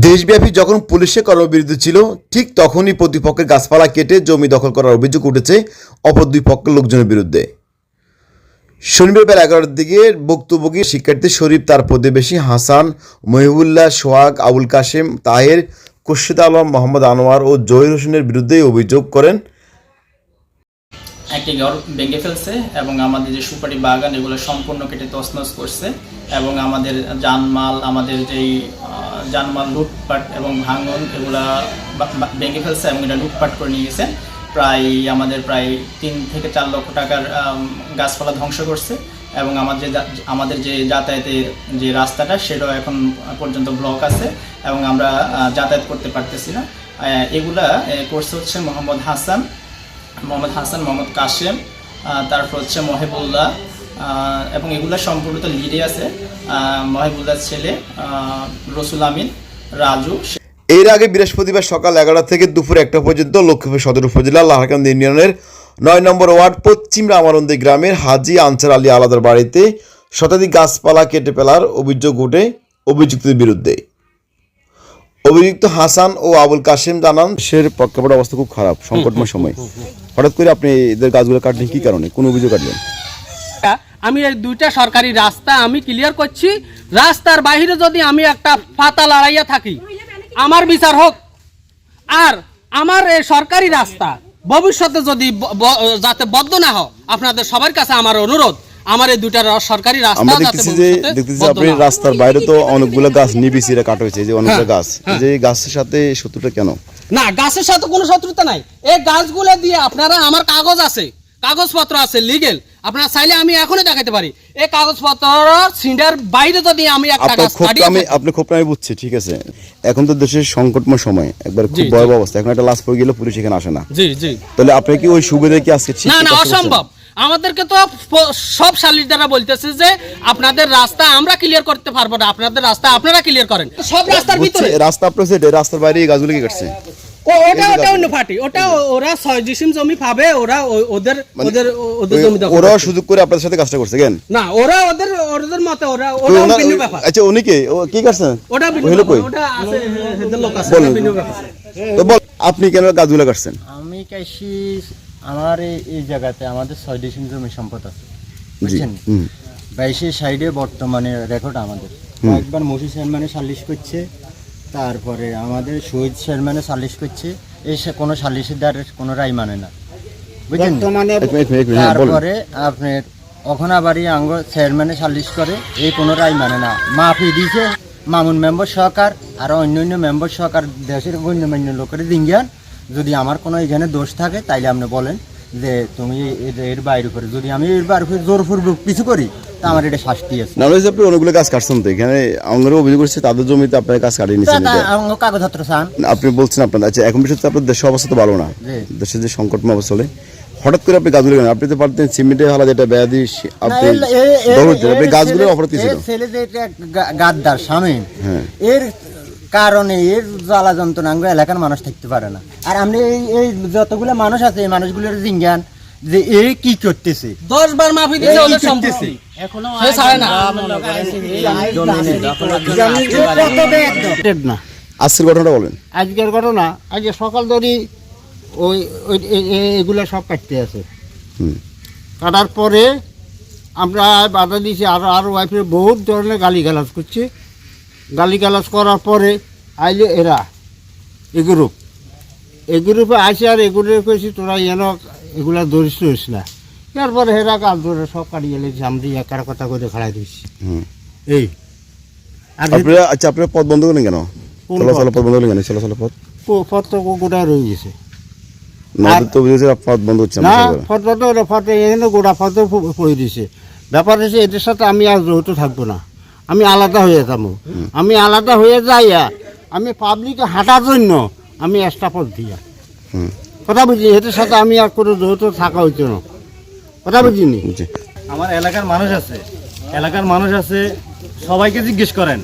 দেশব্যাপী যখন পুলিশের কর্মবিরতি ছিল, ঠিক তখনই প্রতিপক্ষের গাছপালা কেটে জমি দখল করার অভিযোগ উঠেছে অপর দুই পক্ষের লোকজনের বিরুদ্ধে। শনিবার বেলা এগারোটার দিকে বক্তব্যের শিক্ষার্থী শরীফ, তার প্রতিবেশী হাসান, মহিবুল্লাহ, সোহাগ, আবুল কাশেম, তাহের, খুরশিদ আলম, মোহাম্মদ আনোয়ার ও জহির হোসেনের বিরুদ্ধেই অভিযোগ করেন একটি ঘর ভেঙে ফেলছে এবং আমাদের যে সুপারি বাগান, এগুলো সম্পূর্ণ কেটে তছনছ করছে এবং আমাদের জানমাল, আমাদের যেই জানমাল লুটপাট এবং ভাঙন, এগুলা ভেঙে ফেলছে এবং এটা লুটপাট করে নিয়ে গেছে। প্রায় আমাদের প্রায় তিন থেকে চার লক্ষ টাকার গাছপালা ধ্বংস করছে এবং আমাদের যে আমাদের যে যাতায়াতের যে রাস্তাটা, সেটাও এখন পর্যন্ত ব্লক আছে এবং আমরা যাতায়াত করতে পারতেছি না। এগুলা করছে হচ্ছে মোহাম্মদ হাসান। মোহাম্মদ হাসান মোহাম্মদ কাশেম তারপর হচ্ছে মহেবুল্লাহ এবং এগুলা সম্পূর্ণত লিডে আছে। আহ, মহেবুল্লাহর ছেলে রসুল আমিন রাজু। এর আগে বৃহস্পতিবার সকাল এগারোটা থেকে দুপুর একটা পর্যন্ত লক্ষ্মীপুর সদর উপজেলা লাহাকান্দ ইউনিয়নের নয় নম্বর ওয়ার্ড পশ্চিম রামানন্দী গ্রামের হাজি আনসার আলী আলাদার বাড়িতে শতাধিক গাছপালা কেটে ফেলার অভিযোগ উঠে অভিযুক্তের বিরুদ্ধে। অভিযুক্ত হাসান ও আবুল কাশেম জানান দেশের প্রেক্ষাপট অবস্থা খুব খারাপ সংকটময় সময়। হঠাৎ করে আপনি এদের গাছগুলো কাটলেন কি কারণে? কোন অভিযোগ কাটলেন? আমি এই দুইটা সরকারি রাস্তা আমি ক্লিয়ার করছি। রাস্তার বাইরে যদি আমি একটা পাতা লড়াইয়া থাকি আমার বিচার হোক। আর আমার এই সরকারি রাস্তা ভবিষ্যতে যদি যাতে বদ্ধ না হয় আপনাদের সবার কাছে আমার অনুরোধ আমার এই দুইটা সরকারি রাস্তা আমরা দেখতেছি যে দেখতেছি আপনি রাস্তার বাইরে তো অনেকগুলো গাছ নিবিসিরে কাটা হয়েছে যে অনেকগুলো হ্যাঁ, গাছ। এই যে গাছের সাথে শত্রুটা কেন? না গাছের সাথে কোনো শত্রুতা নাই। এই গাছগুলো দিয়ে আপনারা আমার কাগজ আছে কাগজপত্র আছে লিগেল আপনারা চাইলে আমি এখনই দেখাতে পারি। এই কাগজপত্র সিন্ডার বাইরে যদি আমি একটা গাছ কাটিয়ে আমি ক্ষোভটা আমি বুঝছি ঠিক আছে। এখন তো দেশের সংকটময় সময় একবার খুব। ভয়াবহ অবস্থা। এখন একটা লাশ পড়ে গেলে পুলিশ এখানে আসে না। জি জি। তাহলে আপনি কি ওই সুবিধা কি আজকে না না অসম্ভব। আমাদেরকে তো সব সালিশদাররা বলতেছে যে আপনাদের রাস্তা আমরা ক্লিয়ার করতে পারব না আপনাদের রাস্তা আপনারা ক্লিয়ার করেন। সব রাস্তার ভিতরে? রাস্তা আপনার সেটা রাস্তার বাইরে গাছগুলো কি কাটছে ওটা ওটা অন্য পার্টি ওটা ওরা ছয় ডিসিম জমি পাবে ওরা ওদের ওদের ওদের জমি দখল মানে ওরাও সুযোগ করে আপনাদের সাথে কাজটা করছে কেন? না ওরা ওদের ওদের মতে ওরা তো ভিন্ন ব্যাপার। আচ্ছা উনি কে? কি করছেন ওটা ভিন্ন ওইগুলো ব্যাপার, কই? ওটা আছে এদের লোক আছে ভিন্ন ব্যাপার। তো বল আপনি কেন গাছগুলো কাটছেন? আমি আমার এই- এই জায়গাতে আমাদের ছয় ডিসিম জমি সম্পদ আছে। বুঝছেন হুম। বাইশের সাইডে বর্তমানে রেকর্ড আমাদের। একবার মসি চেয়ারম্যানে সালিশ করছে তারপরে আমাদের শহীদ চেয়ারম্যানে সালিশ করছে এই সে- কোনো সালিশিদারের কোনো রায় মানে না। বুঝছেন হ্যাঁ। তারপরে আপনার অখনাবাড়ি আঙ্গ চেয়ারম্যানে সালিশ করে এই কোনো রায় মানে না। মাফি দিছে মামুন মেম্বার সরকার আর অন্য অন্য মেম্বার সরকার দেশের গণ্যমান্য লোকের দিঙ্গান যদি আমার কোনো এখানে দোষ থাকে তাইলে আপনি বলেন যে তুমি এর বাইরে করে যদি আমি এর বাইরে করে জোরপূর্বক কিছু করি তা আমার এটা শাস্তি আছে না হলে আপনি অনেকগুলো গাছ কাটছেন তো এখানে আমারও অভিযোগ করছে তাদের জমিতে আপনার গাছ কাটিয়ে তা- নিচ্ছেন তা এটা। আমার কাগজপত্র চান আপনি বলছেন আপনার আচ্ছা এখন বিষয় আপনার দেশের অবস্থা তো ভালো না দেশের যে সংকটময় অবস্থা চলে হঠাৎ করে আপনি গাছগুলো কেন আপনি তো পারতেন সিমেন্টে হালা যেটা ব্যাধি আপনি। আপনি ছিল যে গাদ্দার স্বামী। এর কারণে এর জ্বালা যন্ত্রণা এলাকার মানুষ থাকতে পারে না। আর আপনি এই এই যতগুলো মানুষ আছে এই মানুষগুলোর জিজ্ঞান যে এই কি করতেছে? দশ বার মাফি দিয়েছে ওদের করতেছে। সম্পত্তি সে ছাড়ে না। না। আজকের ঘটনাটা বলেন। আজকের ঘটনা আজকে সকাল ধরেই ওই ওই এ- এ- সব কাটতে আছে। কাটার পরে আমরা বাধা দিয়েছি আর আর ওয়াইফের বহুত ধরনের গালি গালাজ করছে। গালি গালাজ করার পরে আইলে এরা এ গ্রুপ এ গ্রুপে আসে আর এগুলো কইছি তোরা যেন এগুলা ধরিস ধরিস না। তারপরে হেরা কাল ধরে সব কাটিয়ে লেগেছে আমি একার কথা করে খাড়াই দিয়েছি এই। আর আচ্ছা আপনারা পথ বন্ধ করেন কেন? চলাচল পথ? পথ বন্ধ করেন কেন? চলাচল পথ? পত্র গোটা রয়ে গেছে। তো পথ বন্ধ হচ্ছে না এখানে গোটা পড়ে ব্যাপার হচ্ছে এদের সাথে আমি আর জড়িত থাকব না। আমি আলাদা হয়ে যাব। আমি আলাদা হয়ে যাইয়া আমি পাবলিকে হাঁটার জন্য আমি পথ দিয়া। কথা বুঝি এদের সাথে আমি আর কোনো জড়িত থাকা হইতো না। কথা বুঝিনি। আমার এলাকার মানুষ আছে। এলাকার মানুষ আছে সবাইকে জিজ্ঞেস করেন।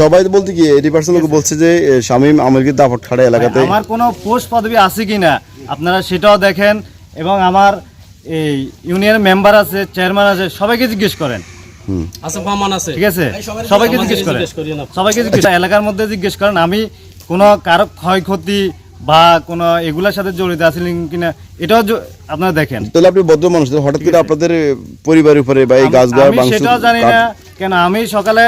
সবাই বলতে কি পার্সেন্ট লোক বলছে যে এ, শামীম আমিরকে দাপট খাড়া এলাকাতে আমার কোনো পোস্ট পদবি আছে কি না আপনারা সেটাও দেখেন। এবং আমার এই ইউনিয়ন মেম্বার আছে চেয়ারম্যান আছে সবাইকে জিজ্ঞেস করেন। আছে প্রমাণ আছে। ঠিক আছে? সবাইকে জিজ্ঞেস করেন। জিজ্ঞেস করিয়ে নাও। সবাইকে জিজ্ঞেস এলাকার মধ্যে জিজ্ঞেস করেন আমি কোনো কারও ক্ষয়ক্ষতি বা কোনো এগুলার সাথে জড়িত আছিলেন কিনা এটাও আপনারা দেখেন। তাহলে আপনি ভদ্র মানুষ হঠাৎ করে আপনাদের পরিবারের উপরে বা এই গাছ গাছ আমি সেটাও জানি না। কেন আমি সকালে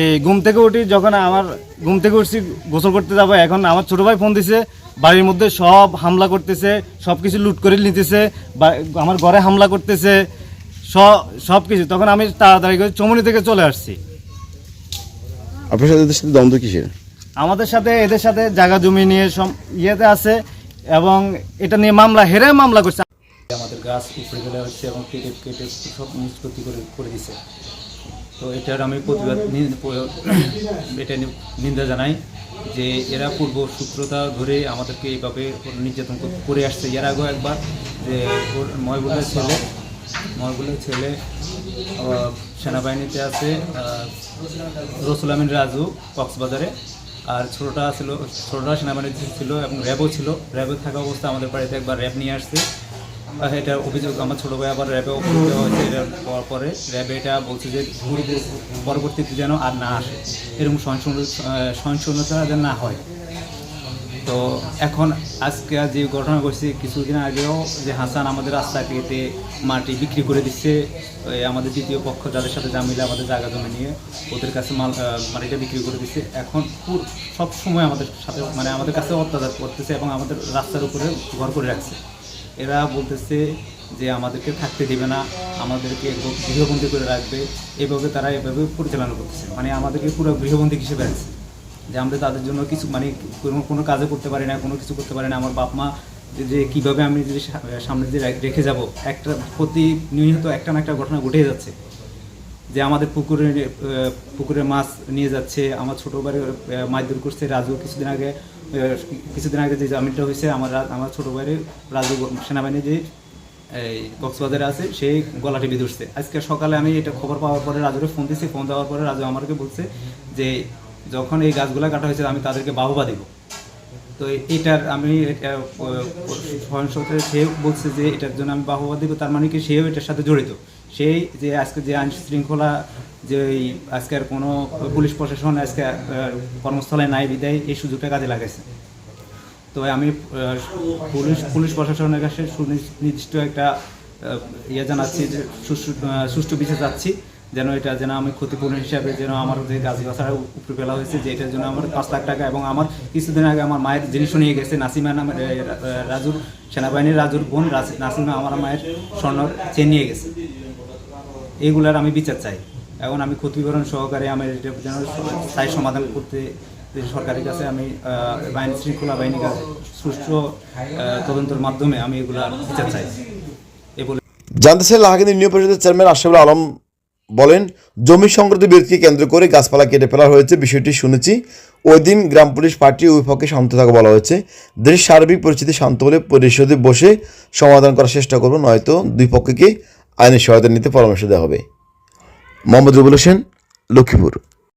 এই ঘুম থেকে উঠি যখন আমার ঘুম থেকে উঠছি গোসল করতে যাব এখন আমার ছোট ভাই ফোন দিছে বাড়ির মধ্যে সব হামলা করতেছে সব কিছু লুট করে নিতেছে বা আমার ঘরে হামলা করতেছে সব সব কিছু তখন আমি তাড়াতাড়ি করে চমনি থেকে চলে আসছি। আপনার সাথে এদের সাথে দ্বন্দ্ব কিসের? আমাদের সাথে এদের সাথে জায়গা জমি নিয়ে সম- ইয়েতে আছে এবং এটা নিয়ে মামলা হেরে মামলা করছে। আমাদের গাছ উপড়ে ফেলা হচ্ছে এবং কেটে কেটে সব নিষ্পত্তি করে করে দিছে। তো এটার আমি প্রতিবাদ এটা নিন্দা জানাই যে এরা পূর্ব সূত্রতা ধরে আমাদেরকে এইভাবে নির্যাতন করে আসছে। এর আগেও একবার যে ময়বুলের ছেলে ময়বুলের ছেলে সেনাবাহিনীতে আছে রসুল আমিন রাজু, কক্সবাজারে। আর ছোটটা ছিল, ছোটটা সেনাবাহিনীতে ছিল এবং র্যাবও ছিল। র্যাবে থাকা অবস্থা আমাদের বাড়িতে একবার র্যাব নিয়ে আসছে। এটা অভিযোগ, আমার ছোটো ভাই আবার র্যাবে অভিযোগ দেওয়া হয়েছে এটার পর- পরে র্যাবে এটা বলছে যে পরবর্তীতে যেন আর না আসে। এরকম সহিংসতা যেন না হয়। তো এখন আজকে যে ঘটনা ঘটছে, কিছুদিন আগেও যে হাসান আমাদের রাস্তা কেটে মাটি বিক্রি করে দিচ্ছে আমাদের দ্বিতীয় পক্ষ যাদের সাথে জামিলে আমাদের জায়গা জমি নিয়ে, ওদের কাছে মাল মাটিটা বিক্রি করে দিচ্ছে। এখন পুর, সব সময় আমাদের সাথে মানে আমাদের কাছে অত্যাচার করতেছে এবং আমাদের রাস্তার উপরে ঘর করে রাখছে। এরা বলতেছে যে আমাদেরকে থাকতে দেবে না, আমাদেরকে গৃহবন্দী করে রাখবে, এভাবে তারা এভাবে পরিচালনা করতেছে। মানে আমাদেরকে পুরো গৃহবন্দী হিসেবে রাখছে। যে আমরা তাদের জন্য কিছু মানে কোনো কোনো কাজে করতে পারি না, কোনো কিছু করতে পারি না। আমার বাপ মা যে- যে কীভাবে আমি যদি সামনে দিয়ে রেখে যাব, একটা প্রতি নিয়মিত একটা না একটা ঘটনা ঘটে যাচ্ছে। যে আমাদের পুকুরে পুকুরে মাছ নিয়ে যাচ্ছে, আমার ছোটো বাড়ি মারধর করছে রাজু কিছুদিন আগে কিছুদিন আগে যে জামিনটা হয়েছে, আমার আমার ছোটো ভাইয়ের রাজু সেনাবাহিনী যে, এই কক্সবাজারে আছে সেই গলা টিপে ধরছে। আজকে সকালে আমি এটা খবর পাওয়ার পরে রাজুরে ফোন দিয়েছি, ফোন দেওয়ার পরে রাজু আমাকে বলছে যে যখন এই গাছগুলো কাটা হয়েছে আমি তাদেরকে বাহবা দিব। তো এটার আমি সহিংসতা সে বলছে যে এটার জন্য আমি বাহবা দিব, তার মানে কি সেও এটার সাথে জড়িত। সেই যে আজকে যে আইন শৃঙ্খলা, যে আজকের কোনো পুলিশ প্রশাসন আজকে কর্মস্থলে নাই বিদায়, এই সুযোগটা কাজে লাগাইছে। তো আমি পুলিশ পুলিশ প্রশাসনের কাছে সুনির্দিষ্ট একটা ইয়ে জানাচ্ছি যে সুষ্ঠু বিচার চাচ্ছি। যেন এটা যেন আমি ক্ষতিপূরণ হিসাবে যেন আমার যে গাছ গাছারা উপরে ফেলা হয়েছে, যে এটার জন্য আমার পাঁচ লাখ টাকা এবং আমার কিছুদিন আগে আমার মায়ের জিনিসও নিয়ে গেছে, নাসিমা নামের রাজুর সেনাবাহিনীর রাজুর বোন নাসিমা আমার মায়ের স্বর্ণ চেন নিয়ে গেছে। এইগুলার আমি বিচার চাই। এখন আমি ক্ষতিপূরণ সহকারে আমি এটা যেন স্থায়ী সমাধান করতে সরকারের কাছে আমি আইন শৃঙ্খলা বাহিনীর কাছে সুষ্ঠু তদন্তের মাধ্যমে আমি এগুলা বিচার চাই। এ বলে জানতে চাই লাহাকিনী ইউনিয়ন পরিষদের চেয়ারম্যান আশরাফুল আলম বলেন, জমি সংক্রান্ত বিরোধকে কেন্দ্র করে গাছপালা কেটে ফেলা হয়েছে, বিষয়টি শুনেছি। ওই দিন গ্রাম পুলিশ পার্টি ওই পক্ষে শান্ত থাকা বলা হয়েছে। দেশের সার্বিক পরিস্থিতি শান্ত হলে পরিষদে বসে সমাধান করার চেষ্টা করব, নয়তো দুই পক্ষকে আইনের সহায়তা নিতে পরামর্শ দেওয়া হবে। মোহাম্মদ রুবুল হোসেন, লক্ষ্মীপুর।